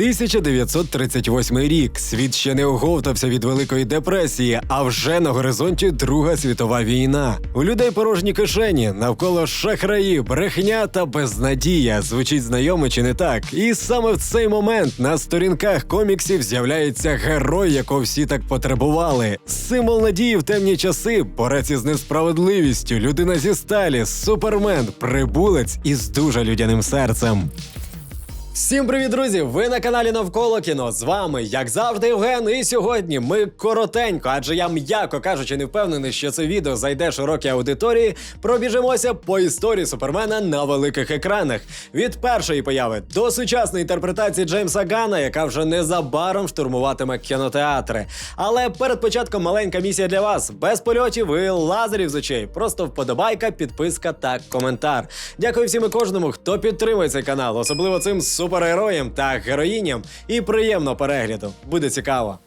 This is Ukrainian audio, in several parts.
1938 рік. Світ ще не оговтався від Великої депресії, а вже на горизонті Друга світова війна. У людей порожні кишені, навколо шахраї, брехня та безнадія. Звучить знайомо чи не так? І саме в цей момент на сторінках коміксів з'являється герой, якого всі так потребували. Символ надії в темні часи, борець із несправедливістю, людина зі сталі, супермен, прибулець із дуже людяним серцем. Всім привіт, друзі! Ви на каналі Навколо кіно. З вами, як завжди, Євген. І сьогодні ми коротенько, адже я м'яко кажучи, не впевнений, що це відео зайде широкій аудиторії. Пробіжимося по історії супермена на великих екранах. Від першої появи до сучасної інтерпретації Джеймса Гана, яка вже незабаром штурмуватиме кінотеатри. Але перед початком маленька місія для вас: без польотів і лазерів з очей. Просто вподобайка, підписка та коментар. Дякую всім і кожному, хто підтримує цей канал, особливо цим супергероям та героїням. І приємного перегляду. Буде цікаво.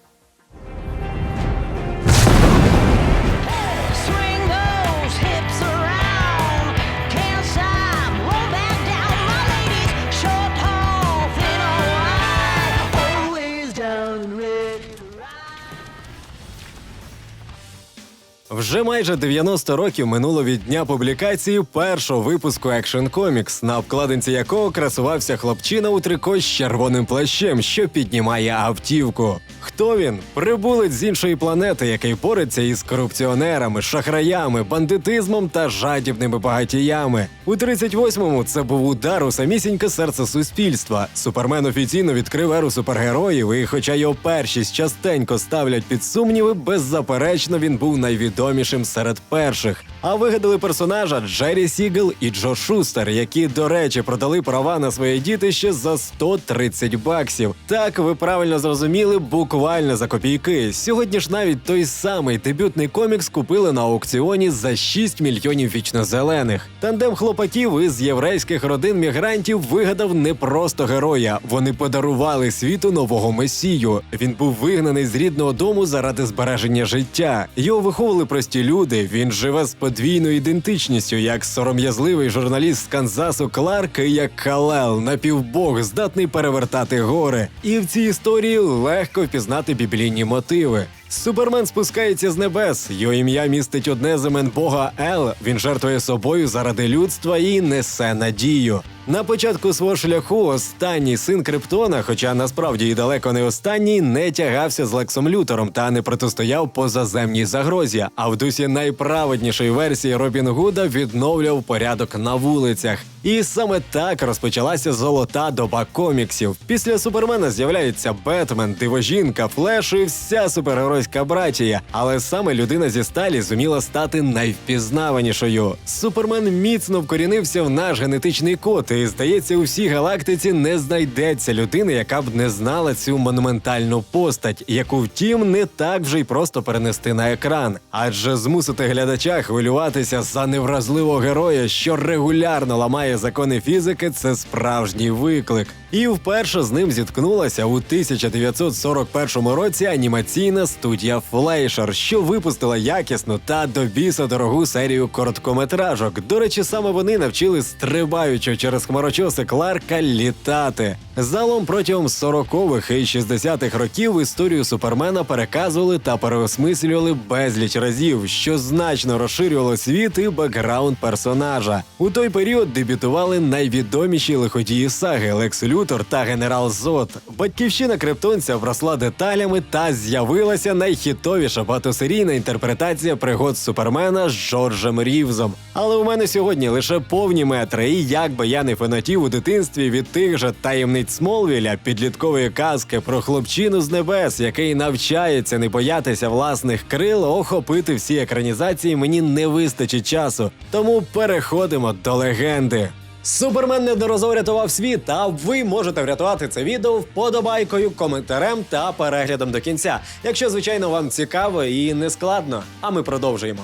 Вже майже 90 років минуло від дня публікації першого випуску Action Comics, на обкладинці якого красувався хлопчина у трико з червоним плащем, що піднімає автівку. Хто він? Прибулець з іншої планети, який бореться із корупціонерами, шахраями, бандитизмом та жадібними багатіями. У 38-му це був удар у самісіньке серце суспільства. Супермен офіційно відкрив еру супергероїв, і хоча його першість частенько ставлять під сумніви, беззаперечно він був найвідомішим серед перших. А вигадали персонажа Джері Сігел і Джо Шустер, які, до речі, продали права на своє дітище за 130 баксів. Так, ви правильно зрозуміли, буквально за копійки. Сьогодні ж навіть той самий дебютний комікс купили на аукціоні за 6 мільйонів вічнозелених. Тандем хлопаків із єврейських родин мігрантів вигадав не просто героя. Вони подарували світу нового месію. Він був вигнаний з рідного дому заради збереження життя. Його виховували прості люди. Він живе з подвійною ідентичністю, як сором'язливий журналіст з Канзасу Кларк і як Калел, напівбог, здатний перевертати гори. І в цій історії легко впізнати біблійні мотиви. Супермен спускається з небес. Його ім'я містить одне з імен Бога Ел. Він жертвує собою заради людства і несе надію. На початку свого шляху останній син Криптона, хоча насправді і далеко не останній, не тягався з Лексом Лютером та не протистояв позаземній загрозі. А в дусі найправеднішої версії Робін Гуда відновлював порядок на вулицях. І саме так розпочалася золота доба коміксів. Після супермена з'являється Бетмен, Дивожінка, Флеш і вся супергеройська братія. Але саме людина зі сталі зуміла стати найвпізнаванішою. Супермен міцно вкорінився в наш генетичний код, і здається, у всій галактиці не знайдеться людини, яка б не знала цю монументальну постать, яку втім не так вже й просто перенести на екран. Адже змусити глядача хвилюватися за невразливого героя, що регулярно ламає закони фізики, це справжній виклик. І вперше з ним зіткнулася у 1941 році анімаційна студія Флейшер, що випустила якісну та до біса дорогу серію короткометражок. До речі, саме вони навчили стрибаючого через хмарочоси Кларка літати. Залом протягом 40-х і 60-х років історію супермена переказували та переосмислювали безліч разів, що значно розширювало світ і бекграунд персонажа. У той період дебютували найвідоміші лиходії саги Лекс Лютор та генерал Зод. Батьківщина криптонця вросла деталями та з'явилася найхітовіша багатосерійна інтерпретація пригод супермена з Джорджем Рівзом. Але у мене сьогодні лише повні метри, і як би я не фанатів у дитинстві від тих же таємниць Смолвіля, підліткової казки про хлопчину з небес, який навчається не боятися власних крил, охопити всі екранізації мені не вистачить часу. Тому переходимо до легенди. Супермен неодноразово рятував світ, а ви можете врятувати це відео вподобайкою, коментарем та переглядом до кінця, якщо звичайно вам цікаво і не складно. А ми продовжуємо.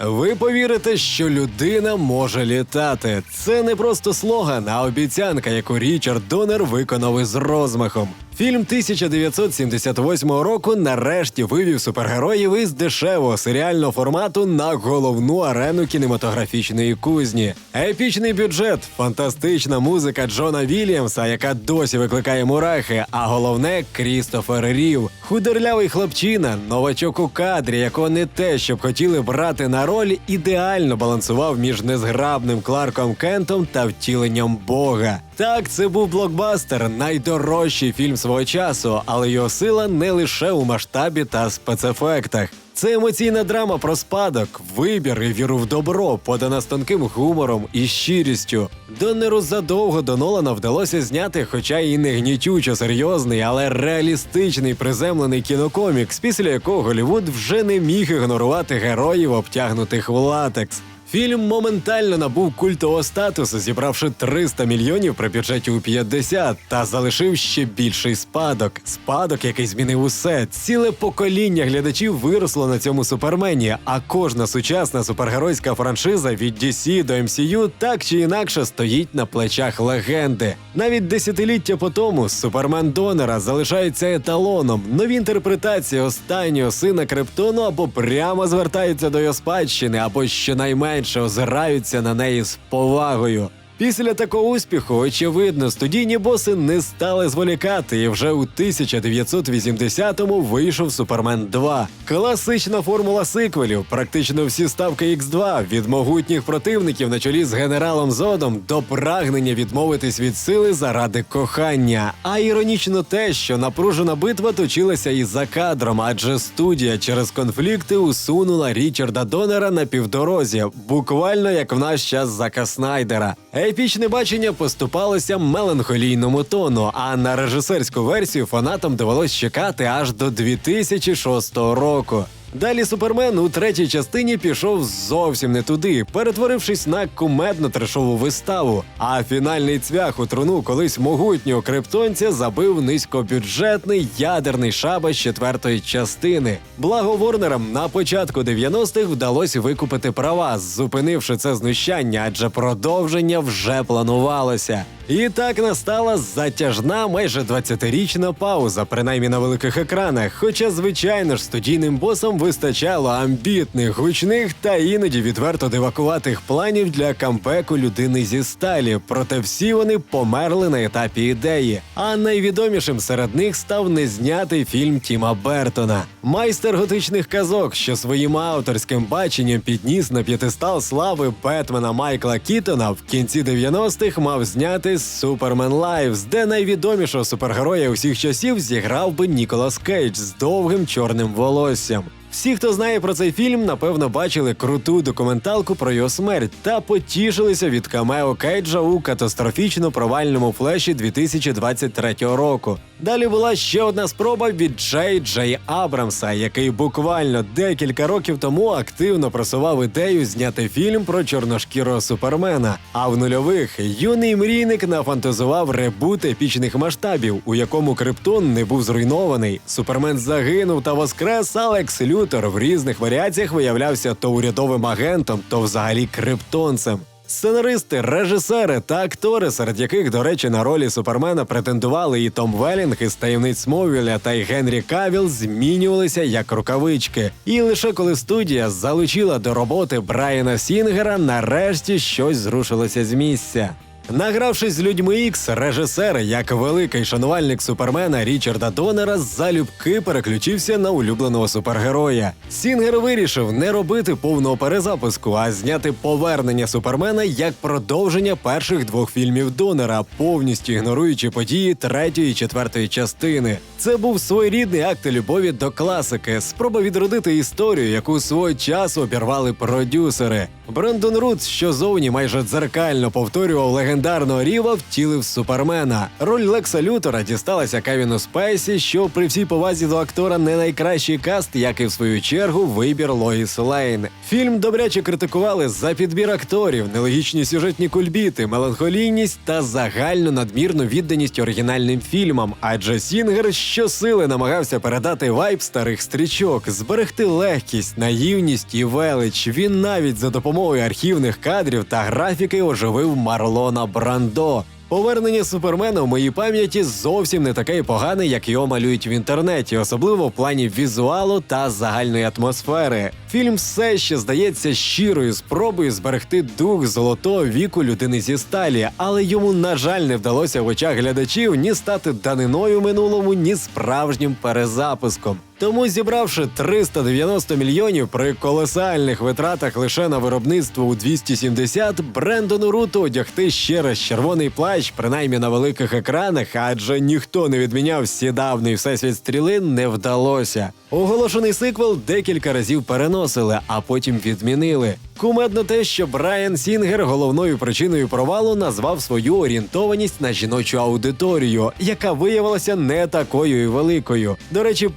Ви повірите, що людина може літати. Це не просто слоган, а обіцянка, яку Річард Донер виконав із розмахом. Фільм 1978 року нарешті вивів супергероїв із дешевого серіального формату на головну арену кінематографічної кузні. Епічний бюджет, фантастична музика Джона Вільямса, яка досі викликає мурахи, а головне Крістофер Рів. Худорлявий хлопчина, новачок у кадрі, якого не те, щоб хотіли брати на роль, ідеально балансував між незграбним Кларком Кентом та втіленням Бога. Так, це був блокбастер, найдорожчий фільм свого часу, але його сила не лише у масштабі та спецефектах. Це емоційна драма про спадок, вибір і віру в добро, подана з тонким гумором і щирістю. Доннеру задовго до Нолана вдалося зняти, хоча і не гнітючо серйозний, але реалістичний приземлений кінокомікс, після якого Голівуд вже не міг ігнорувати героїв, обтягнутих в латекс. Фільм моментально набув культового статусу, зібравши 300 мільйонів при бюджеті у 50, та залишив ще більший спадок. Спадок, який змінив усе. Ціле покоління глядачів виросло на цьому супермені, а кожна сучасна супергеройська франшиза від DC до MCU так чи інакше стоїть на плечах легенди. Навіть десятиліття по тому Супермен Донера залишається еталоном. Нові інтерпретації останнього сина Криптону або прямо звертаються до його спадщини, або щонайменше озираються на неї з повагою. Після такого успіху, очевидно, студійні боси не стали зволікати, і вже у 1980-му вийшов Супермен 2. Класична формула сиквелів, практично всі ставки X2, від могутніх противників на чолі з генералом Зодом до прагнення відмовитись від сили заради кохання. А іронічно те, що напружена битва точилася і за кадром, адже студія через конфлікти усунула Річарда Донера на півдорозі, буквально як в наш час Зака Снайдера. Епічне бачення поступалося меланхолійному тону, а на режисерську версію фанатам довелось чекати аж до 2006 року. Далі Супермен у третій частині пішов зовсім не туди, перетворившись на кумедно трешову виставу. А фінальний цвях у труну колись могутнього криптонця забив низькобюджетний ядерний шабаш четвертої частини. Благо Ворнерам на початку 90-х вдалося викупити права, зупинивши це знущання, адже продовження вже планувалося. І так настала затяжна майже 20-річна пауза, принаймні на великих екранах. Хоча, звичайно ж, студійним босам вистачало амбітних, гучних та іноді відверто дивакуватих планів для кампеку людини зі сталі. Проте всі вони померли на етапі ідеї. А найвідомішим серед них став незнятий фільм Тіма Бертона. Майстер готичних казок, що своїм авторським баченням підніс на п'ятистал слави Бетмена Майкла Кітона, в кінці 90-х мав зняти Супермен Лайвс, де найвідомішого супергероя усіх часів зіграв би Ніколас Кейдж з довгим чорним волоссям. Всі, хто знає про цей фільм, напевно, бачили круту документалку про його смерть та потішилися від камео Кейджа у катастрофічно провальному флеші 2023 року. Далі була ще одна спроба від Джей Джей Абрамса, який буквально декілька років тому активно просував ідею зняти фільм про чорношкірого супермена. А в нульових юний мрійник нафантазував ребут епічних масштабів, у якому Криптон не був зруйнований. Супермен загинув та воскрес. Алекс Лютер в різних варіаціях виявлявся то урядовим агентом, то взагалі криптонцем. Сценаристи, режисери та актори, серед яких, до речі, на ролі супермена претендували і Том Велінг із таємниць Смовіля та й Генрі Кавіл, змінювалися як рукавички. І лише коли студія залучила до роботи Брайана Сінгера, нарешті щось зрушилося з місця. Награвшись з людьми Ікс, режисер, як великий шанувальник супермена Річарда Донера, залюбки переключився на улюбленого супергероя. Сінгер вирішив не робити повного перезапуску, а зняти повернення супермена як продовження перших двох фільмів Донера, повністю ігноруючи події третьої і четвертої частини. Це був своєрідний акт любові до класики, спроба відродити історію, яку свого часу обірвали продюсери. Брендон Рутс, що зовні майже дзеркально повторював легендарного Ріва, втілив супермена. Роль Лекса Лютера дісталася Кевіну Спейсі, що при всій повазі до актора не найкращий каст, як і в свою чергу вибір Лоїс Лейн. Фільм добряче критикували за підбір акторів, нелогічні сюжетні кульбіти, меланхолійність та загальну надмірну відданість оригінальним фільмам. Адже Сінгер щосили намагався передати вайб старих стрічок, зберегти легкість, наївність і велич. Він навіть за допомогою архівних кадрів та графіки оживив Марлона Брандо. Повернення супермена в моїй пам'яті зовсім не таке погане, як його малюють в інтернеті, особливо в плані візуалу та загальної атмосфери. Фільм все ще здається щирою спробою зберегти дух золотого віку людини зі сталі, але йому, на жаль, не вдалося в очах глядачів ні стати даниною минулому, ні справжнім перезапуском. Тому, зібравши 390 мільйонів при колосальних витратах лише на виробництво у 270, Брендону Руту одягти ще раз червоний плащ, принаймні на великих екранах, адже ніхто не відміняв сідавний всесвіт стріли, не вдалося. Оголошений сиквел декілька разів переносили, а потім відмінили. Кумедно те, що Брайан Сінгер головною причиною провалу назвав свою орієнтованість на жіночу аудиторію, яка виявилася не такою і великою. До речі,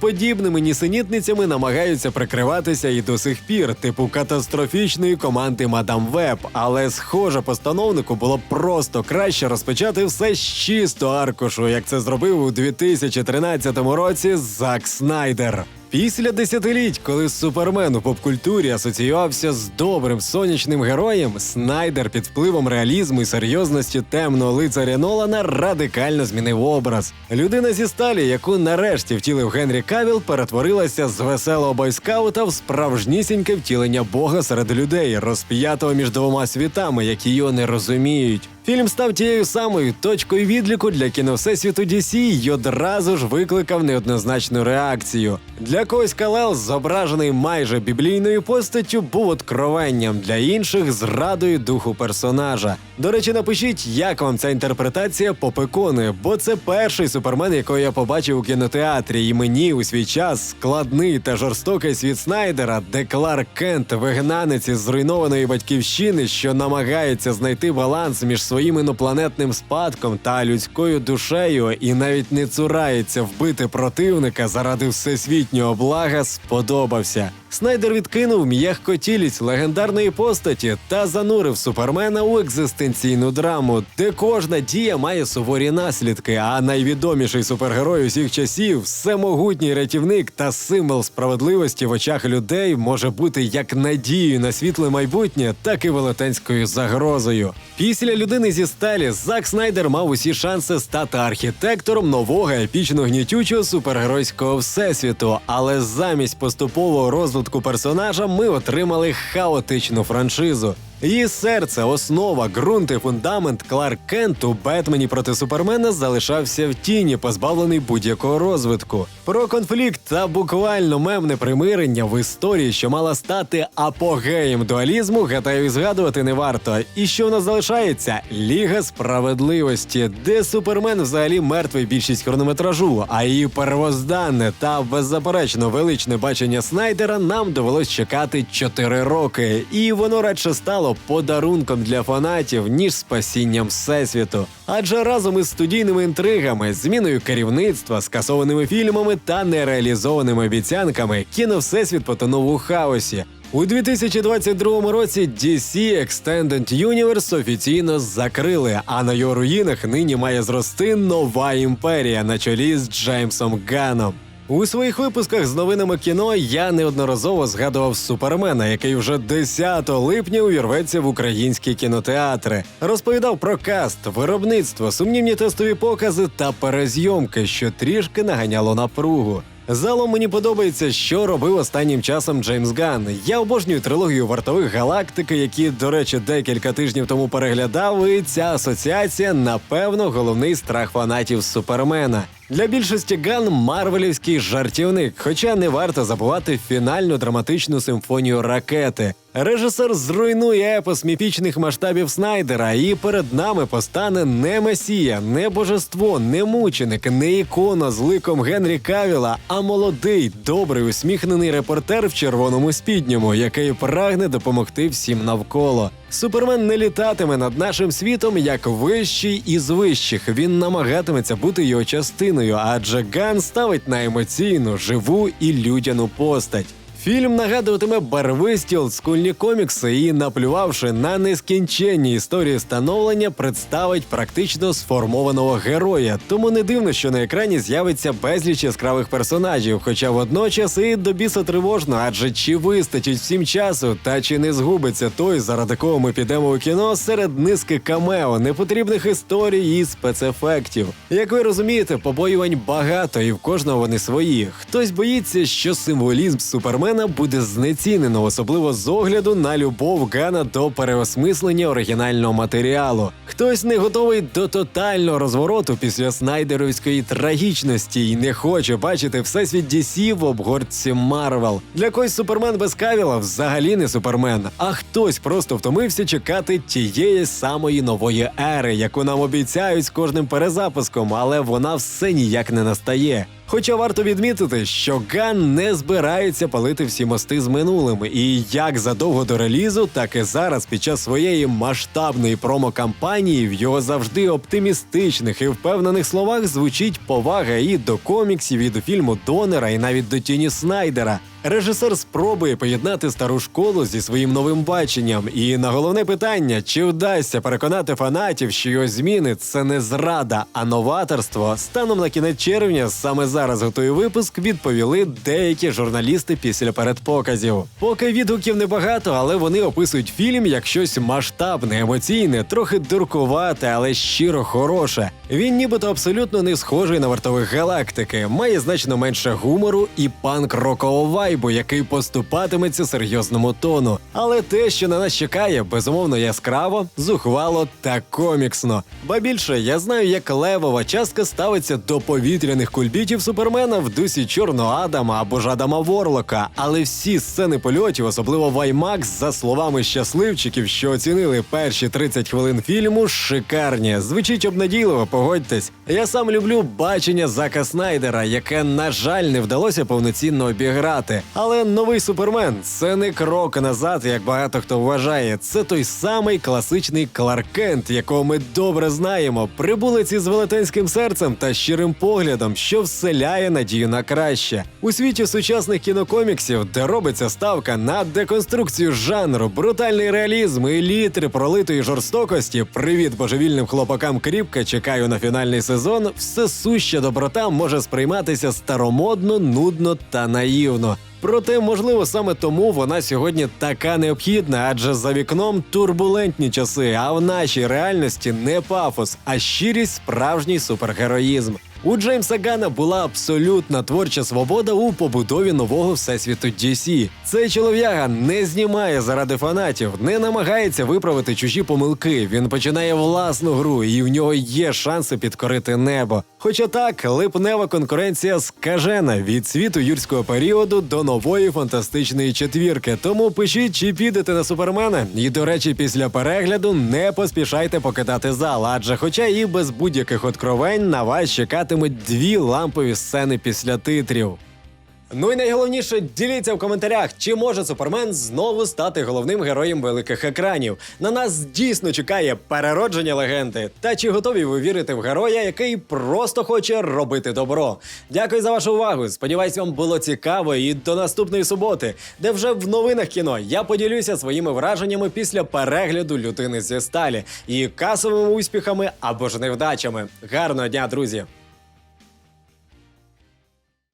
подібними нісенітницями намагаються прикриватися і до сих пір, типу катастрофічної команди Мадам Веб. Але схоже, постановнику було б просто краще розпочати все з чисто аркушу, як це зробив у 2013 році Зак Снайдер. Після десятиліть, коли Супермен у попкультурі асоціювався з добрим сонячним героєм, Снайдер під впливом реалізму і серйозності темного лицаря Нолана радикально змінив образ. Людина зі сталі, яку нарешті втілив Генрі Кавіл, перетворилася з веселого бойскаута в справжнісіньке втілення Бога серед людей, розп'ятого між двома світами, які його не розуміють. Фільм став тією самою точкою відліку для кіновсесвіту DC й одразу ж викликав неоднозначну реакцію. Для когось Калел, зображений майже біблійною постаттю, був откровенням, для інших зрадою духу персонажа. До речі, напишіть, як вам ця інтерпретація попекони, бо це перший супермен, якого я побачив у кінотеатрі, і мені у свій час складний та жорстокий світ Снайдера, де Кларк Кент, вигнанець із зруйнованої батьківщини, що намагається знайти баланс між своїм інопланетним спадком та людською душею, і навіть не цурається вбити противника заради всесвітнього блага, сподобався. Снайдер відкинув м'ягкотілість легендарної постаті та занурив супермена у екзистенційну драму, де кожна дія має суворі наслідки. А найвідоміший супергерой усіх часів, всемогутній рятівник та символ справедливості в очах людей може бути як надією на світле майбутнє, так і велетенською загрозою. Після людини зі сталі Зак Снайдер мав усі шанси стати архітектором нового епічно гнітючого супергеройського всесвіту, але замість поступового розвитку персонажа ми отримали хаотичну франшизу. Її серце, основа, ґрунт і фундамент Кларк Кент у Бетмені проти Супермена залишався в тіні, позбавлений будь-якого розвитку. Про конфлікт та буквально мемне примирення в історії, що мала стати апогеєм дуалізму, гадаю, згадувати не варто. І що в нас залишається? Ліга справедливості, де Супермен взагалі мертвий більшість хронометражу, а її первозданне та беззаперечно величне бачення Снайдера нам довелось чекати 4 роки, і воно радше стало подарунком для фанатів, ніж спасінням всесвіту. Адже разом із студійними інтригами, зміною керівництва, скасованими фільмами та нереалізованими обіцянками, кіно всесвіт потонув у хаосі. У 2022 році DC Extended Universe офіційно закрили, а на його руїнах нині має зрости нова імперія на чолі з Джеймсом Ганном. У своїх випусках з новинами кіно я неодноразово згадував Супермена, який вже 10 липня увірветься в українські кінотеатри. Розповідав про каст, виробництво, сумнівні тестові покази та перезйомки, що трішки наганяло напругу. Залом мені подобається, що робив останнім часом Джеймс Ганн. Я обожнюю трилогію вартових галактики, які, до речі, декілька тижнів тому переглядав. І ця асоціація, напевно, головний страх фанатів Супермена. Для більшості Ган марвелівський жартівник, хоча не варто забувати фінальну драматичну симфонію ракети. Режисер зруйнує епос міфічних масштабів Снайдера, і перед нами постане не месія, не божество, не мученик, не ікона з ликом Генрі Кавіла, а молодий, добрий, усміхнений репортер в червоному спідньому, який прагне допомогти всім навколо. Супермен не літатиме над нашим світом як вищий із вищих. Він намагатиметься бути його частиною, адже Ган ставить на емоційну, живу і людяну постать. Фільм нагадуватиме барвисті олдскульні комікси і, наплювавши на нескінченні історії становлення, представить практично сформованого героя. Тому не дивно, що на екрані з'явиться безліч яскравих персонажів, хоча водночас і до біса тривожно, адже чи вистачить всім часу, та чи не згубиться той, заради кого ми підемо у кіно серед низки камео, непотрібних історій і спецефектів. Як ви розумієте, побоювань багато, і в кожного вони свої. Хтось боїться, що символізм супермена буде знецінено, особливо з огляду на любов Гана до переосмислення оригінального матеріалу. Хтось не готовий до тотального розвороту після снайдеровської трагічності і не хоче бачити всесвіт DC в обгортці Марвел. Для когось супермен без Кавіла взагалі не супермен, а хтось просто втомився чекати тієї самої нової ери, яку нам обіцяють з кожним перезапуском, але вона все ніяк не настає. Хоча варто відмітити, що Ган не збирається палити всі мости з минулим, і як задовго до релізу, так і зараз під час своєї масштабної промо-кампанії в його завжди оптимістичних і впевнених словах звучить повага і до коміксів, і до фільму Донера, і навіть до Тіні Снайдера. Режисер спробує поєднати стару школу зі своїм новим баченням. І на головне питання: чи вдасться переконати фанатів, що його зміни це не зрада, а новаторство. Станом на кінець червня, саме зараз готую випуск, відповіли деякі журналісти після передпоказів. Поки відгуків небагато, але вони описують фільм як щось масштабне, емоційне, трохи дуркувате, але щиро хороше. Він нібито абсолютно не схожий на вартових галактики, має значно менше гумору і панк-рокового вайбу, який поступатиметься серйозному тону. Але те, що на нас чекає, безумовно яскраво, зухвало та коміксно. Ба більше я знаю, як левова частка ставиться до повітряних кульбітів супермена в дусі чорного Адама або ж Адама Ворлока. Але всі сцени польотів, особливо Ваймакс, за словами щасливчиків, що оцінили перші 30 хвилин фільму, шикарні. Звучить обнадійливо, погодьтесь. Я сам люблю бачення Зака Снайдера, яке, на жаль, не вдалося повноцінно обіграти. Але новий супермен це не крок назад, як багато хто вважає. Це той самий класичний Кларк Кент, якого ми добре знаємо, прибулець із велетенським серцем та щирим поглядом, що вселяє надію на краще. У світі сучасних кінокоміксів, де робиться ставка на деконструкцію жанру, брутальний реалізм і літри пролитої жорстокості. Привіт божевільним хлопакам кріпка. Чекаю на фінальний сезон. Все суща доброта може сприйматися старомодно, нудно та наївно. Проте, можливо, саме тому вона сьогодні така необхідна, адже за вікном турбулентні часи, а в нашій реальності не пафос, а щирість справжній супергероїзм. У Джеймса Гана була абсолютна творча свобода у побудові нового всесвіту DC. Цей чолов'яга не знімає заради фанатів, не намагається виправити чужі помилки. Він починає власну гру, і в нього є шанси підкорити небо. Хоча так, липнева конкуренція скажена від світу юрського періоду до нової фантастичної четвірки. Тому пишіть, чи підете на супермена. І до речі, після перегляду не поспішайте покидати зал, адже, хоча і без будь-яких откровень, на вас чекатимуть дві лампові сцени після титрів. Ну і найголовніше, діліться в коментарях, чи може Супермен знову стати головним героєм великих екранів. На нас дійсно чекає переродження легенди. Та чи готові ви вірити в героя, який просто хоче робити добро? Дякую за вашу увагу. Сподіваюсь, вам було цікаво і до наступної суботи, де вже в новинах кіно я поділюся своїми враженнями після перегляду людини зі сталі і касовими успіхами або ж невдачами. Гарного дня, друзі!